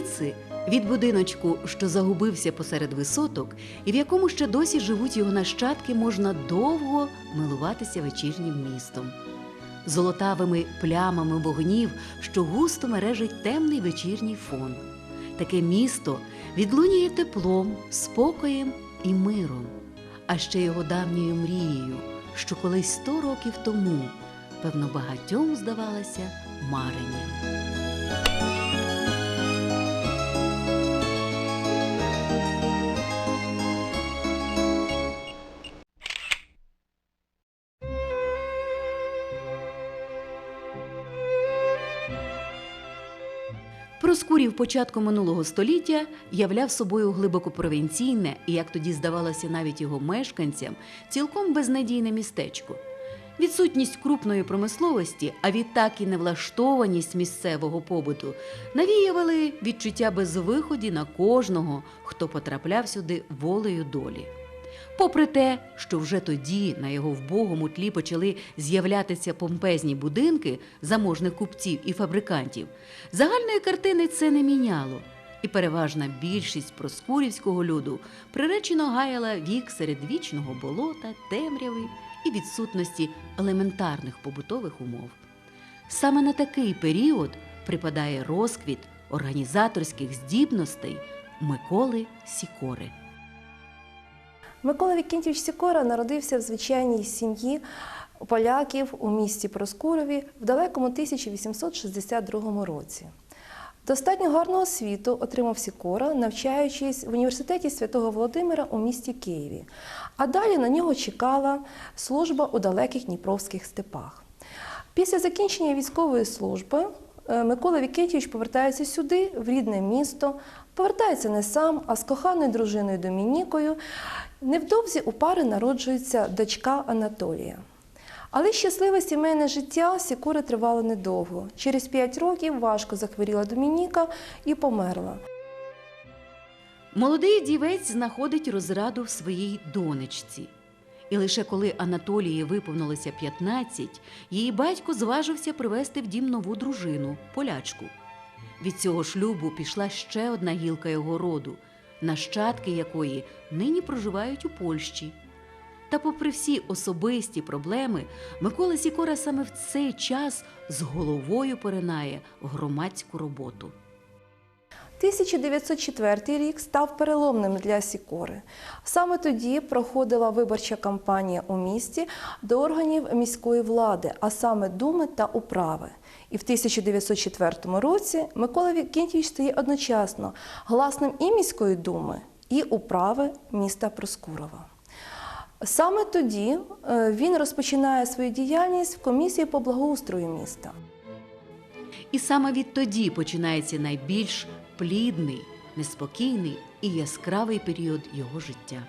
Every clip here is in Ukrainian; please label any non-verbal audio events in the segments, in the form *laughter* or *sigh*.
Звідси, від будиночку, що загубився посеред висоток, і в якому ще досі живуть його нащадки, можна довго милуватися вечірнім містом. Золотавими плямами вогнів, що густо мережить темний вечірній фон. Таке місто відлунює теплом, спокоєм і миром, а ще його давньою мрією, що колись сто років тому, певно, багатьом здавалася маренням. Проскурів початку минулого століття являв собою глибоко провінційне і, як тоді здавалося навіть його мешканцям, цілком безнадійне містечко. Відсутність крупної промисловості, а відтак і невлаштованість місцевого побуту навіювали відчуття безвиході на кожного, хто потрапляв сюди волею долі. Попри те, що вже тоді на його вбогому тлі почали з'являтися помпезні будинки заможних купців і фабрикантів, загальної картини це не міняло, і переважна більшість проскурівського люду приречено гаяла вік серед вічного болота, темряви і відсутності елементарних побутових умов. Саме на такий період припадає розквіт організаторських здібностей Миколи Сікори. Микола Вікентійович Сікора народився в звичайній сім'ї поляків у місті Проскурові в далекому 1862 році. Достатньо гарного освіту отримав Сікора, навчаючись в університеті святого Володимира у місті Києві. А далі на нього чекала служба у далеких Дніпровських степах. Після закінчення військової служби е, Микола Вікентійович повертається сюди, в рідне місто, повертається не сам, а з коханою дружиною Домінікою. Невдовзі у пари народжується дочка Анатолія. Але щасливе сімейне життя Сікури тривало недовго. Через п'ять років важко захворіла Домініка і померла. Молодий дівець знаходить розраду в своїй донечці. І лише коли Анатолії виповнилося 15, її батько зважився привезти в дім нову дружину, полячку. Від цього шлюбу пішла ще одна гілка його роду, нащадки якої нині проживають у Польщі. Та, попри всі особисті проблеми, Микола Сікора саме в цей час з головою поринає в громадську роботу. 1904 рік став переломним для Сікори. Саме тоді проходила виборча кампанія у місті до органів міської влади, а саме Думи та управи. І в 1904 році Микола Вікентійович стає одночасно гласним і міської думи, і управи міста Проскурова. Саме тоді е, він розпочинає свою діяльність в комісії по благоустрою міста. І саме відтоді починається найбільш плідний, неспокійний і яскравий період його життя.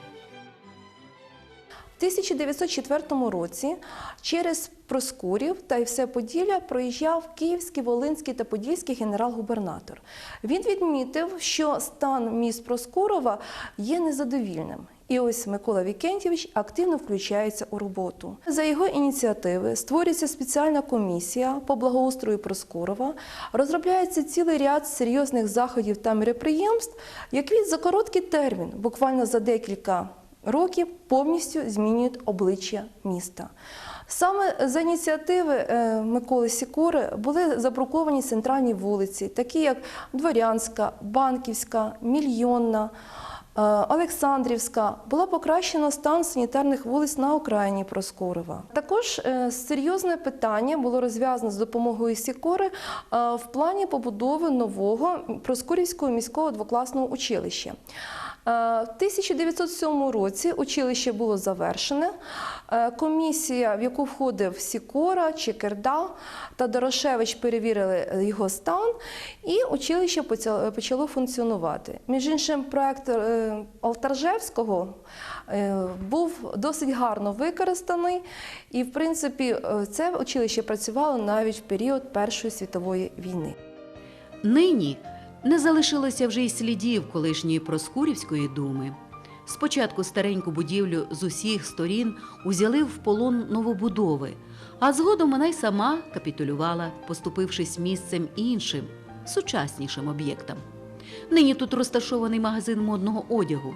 В 1904 році через Проскурів та й все Поділля проїжджав Київський, Волинський та Подільський генерал-губернатор. Він відмітив, що стан міст Проскурова є незадовільним. І ось Микола Вікентійович активно включається у роботу. За його ініціативи створюється спеціальна комісія по благоустрою Проскурова, розробляється цілий ряд серйозних заходів та мероприємств, які за короткий термін, буквально за декілька років, повністю змінюють обличчя міста. Саме за ініціативи е, Миколи Сікори були забруковані центральні вулиці, такі як Дворянська, Банківська, Мільйонна. Е, Олександрівська була покращено стан санітарних вулиць на окраїні Проскурова. Також е, серйозне питання було розв'язано з допомогою Сікори в плані побудови нового Проскурівського міського двокласного училища. Е, В 1907 році училище було завершене. Е, Комісія, в яку входив Сікора, Чекерда та Дорошевич, перевірили його стан, і училище почало функціонувати. Між іншим, проект е, Алтаржевського е, був досить гарно використаний, і, в принципі, е, це училище працювало навіть в період Першої світової війни. Нині не залишилося вже й слідів колишньої Проскурівської думи. Спочатку стареньку будівлю з усіх сторін узяли в полон новобудови, а згодом вона й сама капітулювала, поступившись місцем іншим, сучаснішим об'єктам. Нині тут розташований магазин модного одягу.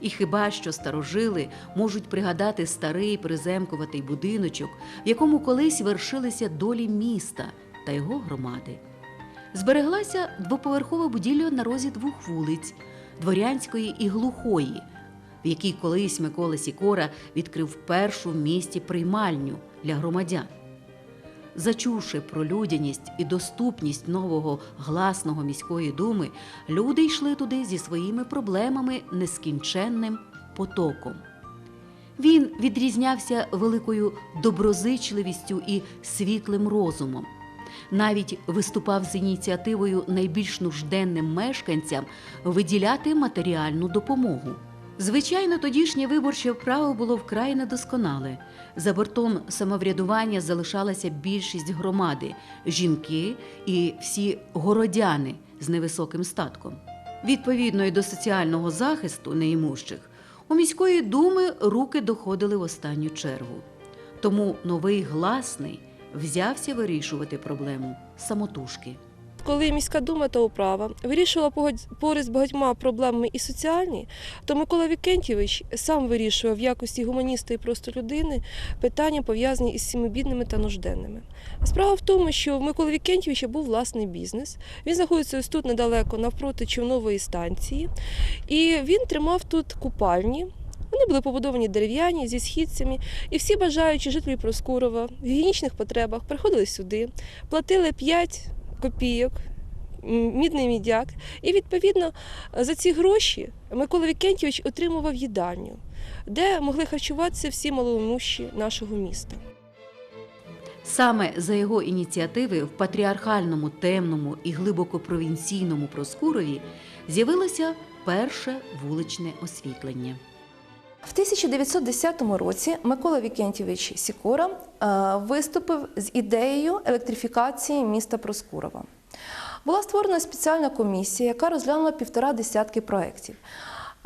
І хіба що старожили можуть пригадати старий приземкуватий будиночок, в якому колись вершилися долі міста та його громади. Збереглася двоповерхова будівля на розі двох вулиць дворянської і глухої, в якій колись Микола Сікора відкрив першу в місті приймальню для громадян. Зачувши про людяність і доступність нового гласного міської думи, люди йшли туди зі своїми проблемами нескінченним потоком. Він відрізнявся великою доброзичливістю і світлим розумом. Навіть виступав з ініціативою найбільш нужденним мешканцям виділяти матеріальну допомогу. Звичайно, тодішнє виборче право було вкрай недосконале. За бортом самоврядування залишалася більшість громади жінки і всі городяни з невисоким статком. Відповідно і до соціального захисту неімущих, у міської думи руки доходили в останню чергу. Тому новий гласний взявся вирішувати проблему самотужки. Коли міська дума та управа погодь- поряд з багатьма проблемами і соціальні, то Микола Вікентьєвич сам вирішував в якості гуманіста і просто людини питання пов'язані із цими бідними та нужденними. Справа в тому, що в Миколи Вікентьєвича був власний бізнес. Він знаходиться ось тут недалеко навпроти човнової станції, і він тримав тут купальні. Вони були побудовані дерев'яні зі східцями, і всі бажаючі жителі Проскурова в гігієнічних потребах приходили сюди, платили 5 копійок, мідний мідяк. І відповідно за ці гроші Микола Вікентьович отримував їдальню, де могли харчуватися всі малоімущі нашого міста. Саме за його ініціативи в патріархальному, темному і глибоко провінційному Проскурові з'явилося перше вуличне освітлення. В 1910 році Микола Вікентьєвич Сікора е, виступив з ідеєю електрифікації міста Проскурова. Була створена спеціальна комісія, яка розглянула півтора десятки проєктів.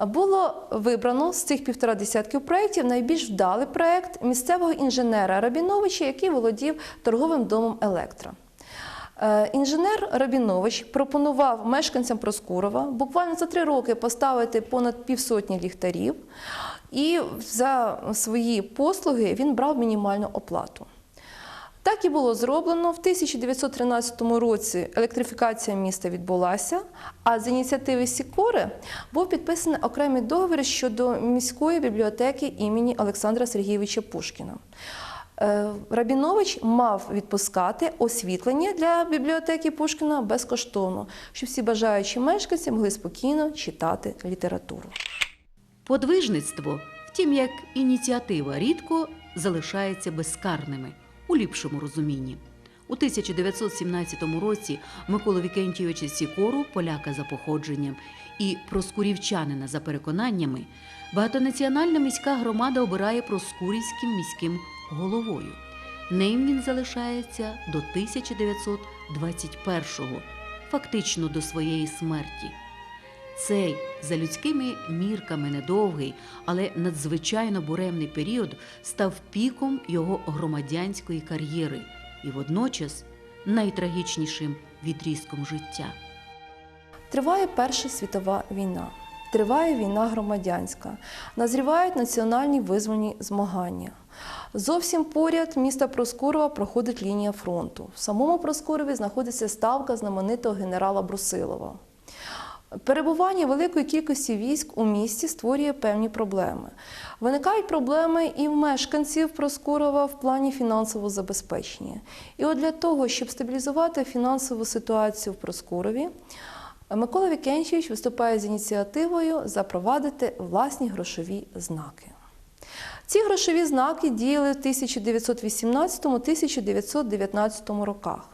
Було вибрано з цих півтора десятків проєктів найбільш вдалий проєкт місцевого інженера Рабіновича, який володів торговим домом Електро. Е, Інженер Рабінович пропонував мешканцям Проскурова буквально за три роки поставити понад півсотні ліхтарів, і за свої послуги він брав мінімальну оплату. Так і було зроблено. В 1913 році електрифікація міста відбулася, а з ініціативи Сікори був підписаний окремий договір щодо міської бібліотеки імені Олександра Сергійовича Пушкіна. Е, Рабінович мав відпускати освітлення для бібліотеки Пушкіна безкоштовно, щоб всі бажаючі мешканці могли спокійно читати літературу. Подвижництво, втім як ініціатива, рідко залишається безкарними у ліпшому розумінні. У 1917 році Миколу Вікентійовича Сікору, поляка за походженням і проскурівчанина за переконаннями, багатонаціональна міська громада обирає проскурівським міським головою. Ним він залишається до 1921-го, фактично до своєї смерті. Цей за людськими мірками недовгий, але надзвичайно буремний період став піком його громадянської кар'єри і водночас найтрагічнішим відрізком життя. Триває Перша світова війна, триває війна громадянська, назрівають національні визвольні змагання. Зовсім поряд міста Проскурова проходить лінія фронту. В самому Проскурові знаходиться ставка знаменитого генерала Брусилова. Перебування великої кількості військ у місті створює певні проблеми. Виникають проблеми і в мешканців Проскурова в плані фінансового забезпечення. І от для того, щоб стабілізувати фінансову ситуацію в Проскурові, Микола Вікенчевич виступає з ініціативою запровадити власні грошові знаки. Ці грошові знаки діяли в 1918-1919 роках.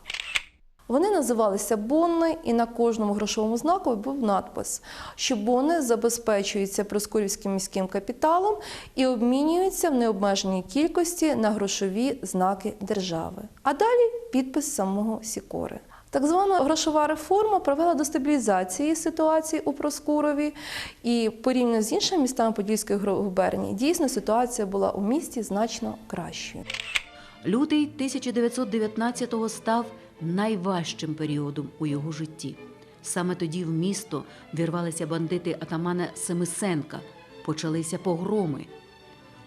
Вони називалися бонни, і на кожному грошовому знаку був надпис, що бони забезпечуються Проскурівським міським капіталом і обмінюються в необмеженій кількості на грошові знаки держави. А далі підпис самого Сікори. Так звана грошова реформа привела до стабілізації ситуації у Проскурові, і порівняно з іншими містами Подільської губернії, дійсно ситуація була у місті значно кращою. Лютий 1919-го став найважчим періодом у його житті. Саме тоді в місто вірвалися бандити атамана Семисенка, почалися погроми.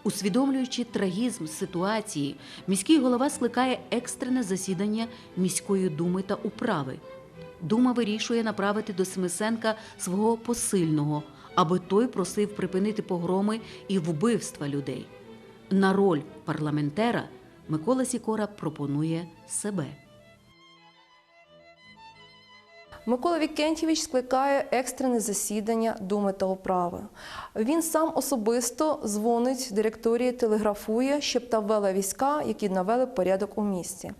Усвідомлюючи трагізм ситуації, міський голова скликає екстрене засідання міської думи та управи. Дума вирішує направити до Семисенка свого посильного, аби той просив припинити погроми і вбивства людей. На роль парламентера Микола Сікора пропонує себе. Микола Вікентєвич скликає екстрене засідання Думи та управи. Він сам особисто дзвонить директорії, телеграфує, щоб та ввела війська, які навели порядок у місті.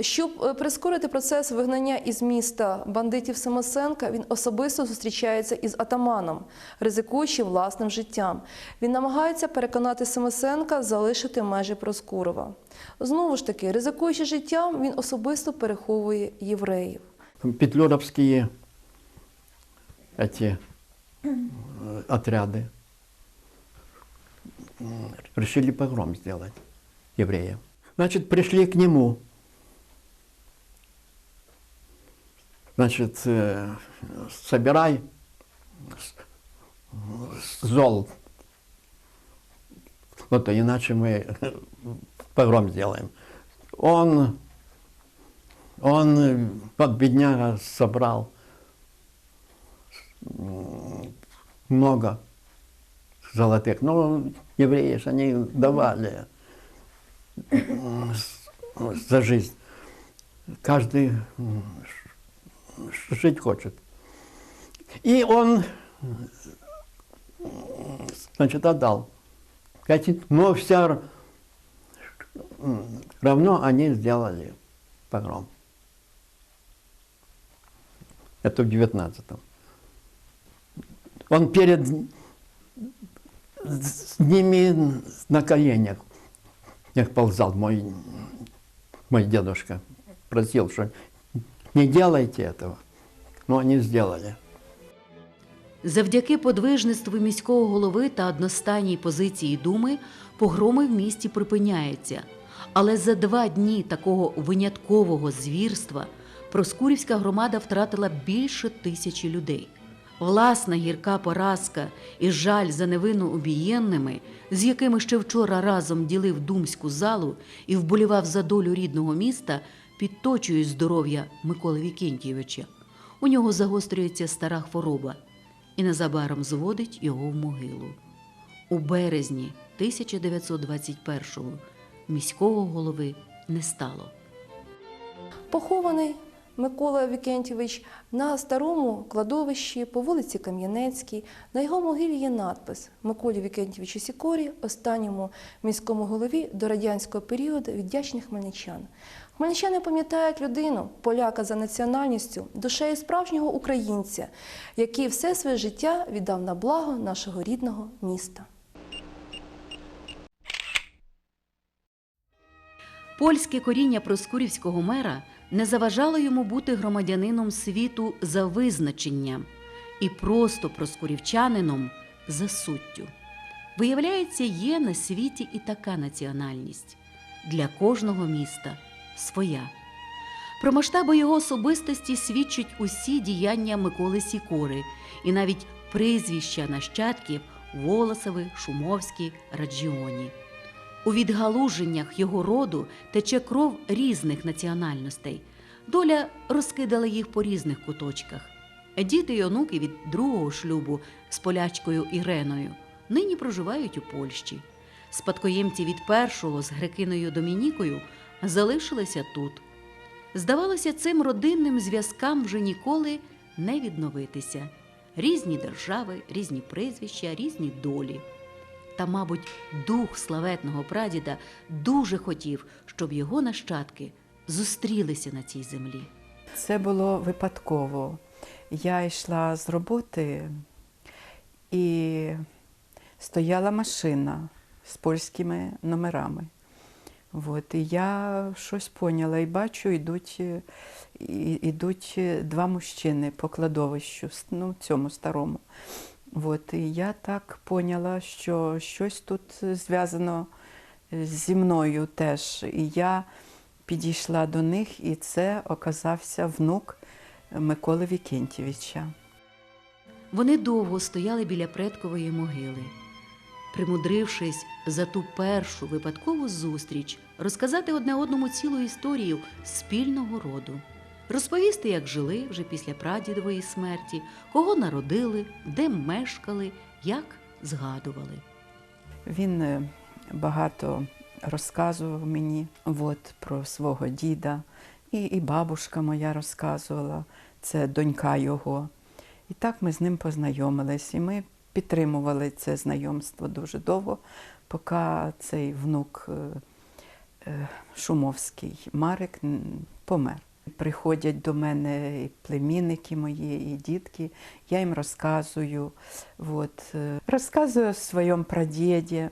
Щоб е, прискорити процес вигнання із міста бандитів Самосенка, він особисто зустрічається із атаманом, ризикуючи власним життям. Він намагається переконати Самосенка залишити межі Проскурова. Знову ж таки, ризикуючи життям, він особисто переховує євреїв. Петлюровские эти э, отряды решили погром сделать евреев. Значит, пришли к нему. Значит, э, собирай зол. Вот, иначе мы *laughs* погром сделаем. Он он э, под бедняга собрал много золотых. Ну, евреи ж они давали за жизнь. Каждый жить хочет. И он, значит, отдал. Но все равно они сделали погром. Это в 19-м. Он перед с ними на коленях як ползал мой, мой дедушка. Просил, что не делайте этого. Но они сделали. Завдяки подвижництву міського голови та одностайній позиції думи погроми в місті припиняються. Але за два дні такого виняткового звірства Проскурівська громада втратила більше тисячі людей. Власна гірка поразка і жаль за невинно убієнними, з якими ще вчора разом ділив думську залу і вболівав за долю рідного міста, підточують здоров'я Миколи Вікентійовича. У нього загострюється стара хвороба і незабаром зводить його в могилу. У березні 1921-го міського голови не стало. Похований Микола Вікентєвич на старому кладовищі по вулиці Кам'янецькій. На його могилі є надпис Миколі Вікентєвичу Сікорі, останньому міському голові до радянського періоду від вдячних хмельничан. Хмельничани пам'ятають людину, поляка за національністю, душею справжнього українця, який все своє життя віддав на благо нашого рідного міста. Польське коріння проскурівського мера не заважало йому бути громадянином світу за визначенням і просто проскурівчанином за суттю. Виявляється, є на світі і така національність для кожного міста своя. Про масштаби його особистості свідчать усі діяння Миколи Сікори і навіть прізвища нащадків Волосови, Шумовські, Раджіоні. У відгалуженнях його роду тече кров різних національностей. Доля розкидала їх по різних куточках. Діти й онуки від другого шлюбу з полячкою Іреною нині проживають у Польщі. Спадкоємці від першого з грекиною Домінікою залишилися тут. Здавалося, цим родинним зв'язкам вже ніколи не відновитися. Різні держави, різні прізвища, різні долі. Та, мабуть, дух славетного прадіда дуже хотів, щоб його нащадки зустрілися на цій землі. Це було випадково. Я йшла з роботи і стояла машина з польськими номерами. От, і я щось поняла і бачу, йдуть, е, і- йдуть е, два мужчини по кладовищу, ну, цьому старому. От, і я так поняла, що щось тут зв'язано зі мною теж. І я підійшла до них, і це оказався внук Миколи Вікентєвича. Вони довго стояли біля предкової могили, примудрившись за ту першу випадкову зустріч розказати одне одному цілу історію спільного роду, розповісти, як жили вже після прадідової смерті, кого народили, де мешкали, як згадували. Він е, багато розказував мені от, про свого діда, і, і бабушка моя розказувала, це донька його. І так ми з ним познайомились, і ми підтримували це знайомство дуже довго, поки цей внук е, е, Шумовський Марик помер. Приходять до мене і племінники мої, і дітки, я їм розказую. От, е, розказую о своєму прадіді.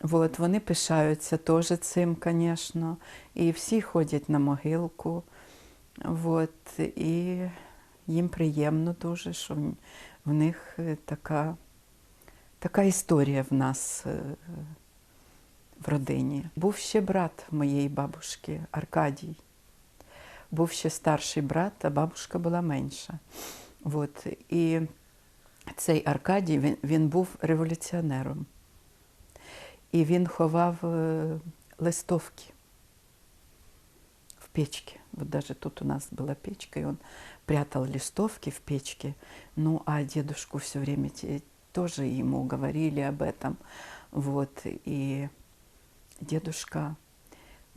От, вони пишаються теж цим, звісно. І всі ходять на могилку. От, і їм приємно дуже, що в- них е, така, така історія в нас е, в родині. Був ще брат моєї бабушки Аркадій. Був ще старший брат, а бабушка була менша. От. І цей Аркадій він, він був революціонером. І він ховав е, листовки в печке. Вот даже тут у нас была печка, и он прятал листовки в печке. Ну, а дедушку все время те- тоже ему говорили об этом. Вот, и дедушка...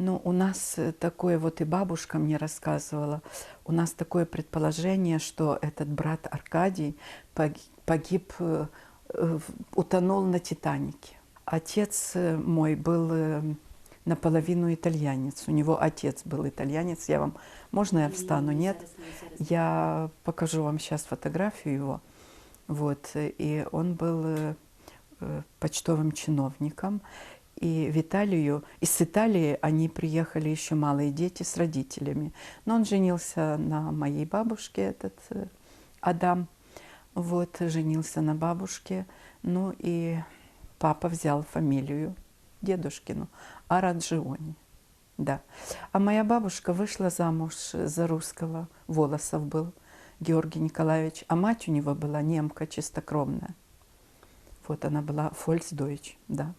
ну, у нас э, такое, вот и бабушка мне рассказывала, у нас такое предположение, что этот брат Аркадий пог- погиб, э, утонул на Титанике. Отец э, мой был наполовину итальянец. У него отец был итальянец. Я вам... Можно я встану? Нет? Я покажу вам сейчас фотографию его. Вот. И он был почтовым чиновником. И в Италию, из Италии они приехали еще малые дети с родителями. Но он женился на моей бабушке, этот э, Адам. Вот, женился на бабушке. Ну и папа взял фамилию дедушкину Араджиони. Да. А моя бабушка вышла замуж за русского, Волосов был, Георгий Николаевич, а мать у него была немка чистокровная. Вот она была фольксдойч, да.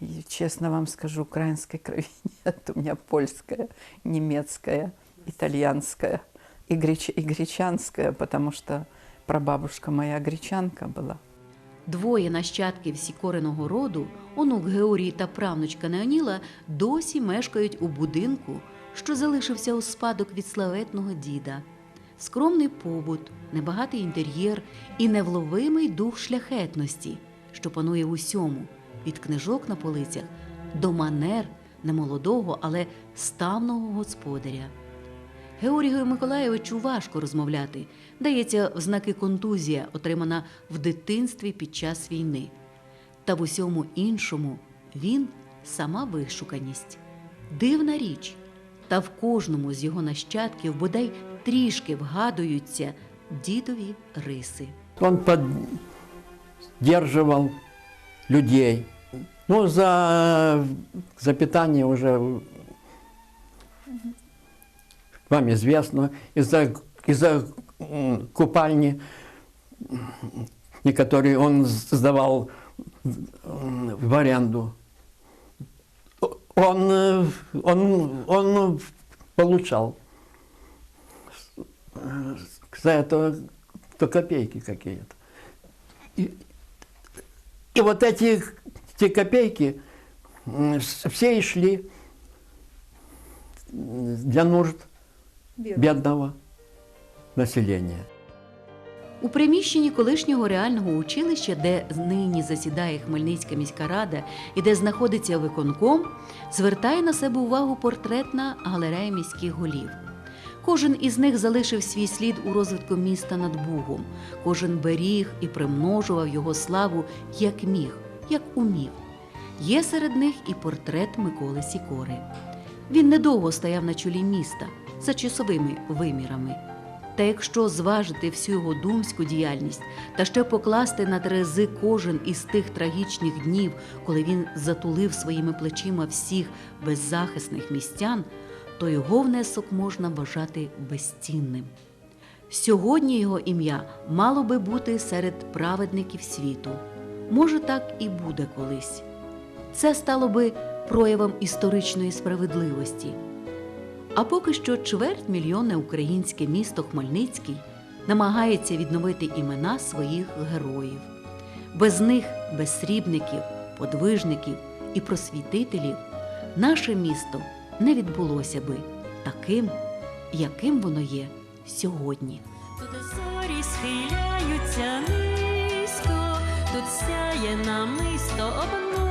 И честно вам скажу, украинской крови *laughs* нет, у меня польская, немецкая, итальянская и, греч- и гречанская, потому что прабабушка моя гречанка была. Двоє нащадків сікореного роду, онук Георгій та правнучка Неоніла, досі мешкають у будинку, що залишився у спадок від славетного діда. Скромний побут, небагатий інтер'єр і невловимий дух шляхетності, що панує в усьому, від книжок на полицях до манер немолодого, але ставного господаря. Георгію Миколайовичу важко розмовляти. Дається в знаки контузія, отримана в дитинстві під час війни. Та в усьому іншому він сама вишуканість. Дивна річ. Та в кожному з його нащадків бодай трішки вгадуються дідові риси. Он поддерживал людей. Ну, за, за питание уже вам известно, из-за из-за м, купальни, м, которые он сдавал в аренду. Он, он, он получал за это то копейки какие-то. И, вот эти те копейки все и шли для нужд бедного населения. У приміщенні колишнього реального училища, де нині засідає Хмельницька міська рада і де знаходиться виконком, звертає на себе увагу портретна галерея міських голів. Кожен із них залишив свій слід у розвитку міста над Бугом. Кожен беріг і примножував його славу як міг, як умів. Є серед них і портрет Миколи Сікори. Він недовго стояв на чолі міста за часовими вимірами. Та якщо зважити всю його думську діяльність та ще покласти на терези кожен із тих трагічних днів, коли він затулив своїми плечима всіх беззахисних містян, то його внесок можна вважати безцінним. Сьогодні його ім'я мало би бути серед праведників світу. Може, так і буде колись. Це стало би проявом історичної справедливості. А поки що чверть мільйонне українське місто Хмельницький намагається відновити імена своїх героїв. Без них, без срібників, подвижників і просвітителів, наше місто не відбулося би таким, яким воно є сьогодні. Тут зорі схиляються низько, тут сяє намисто обну.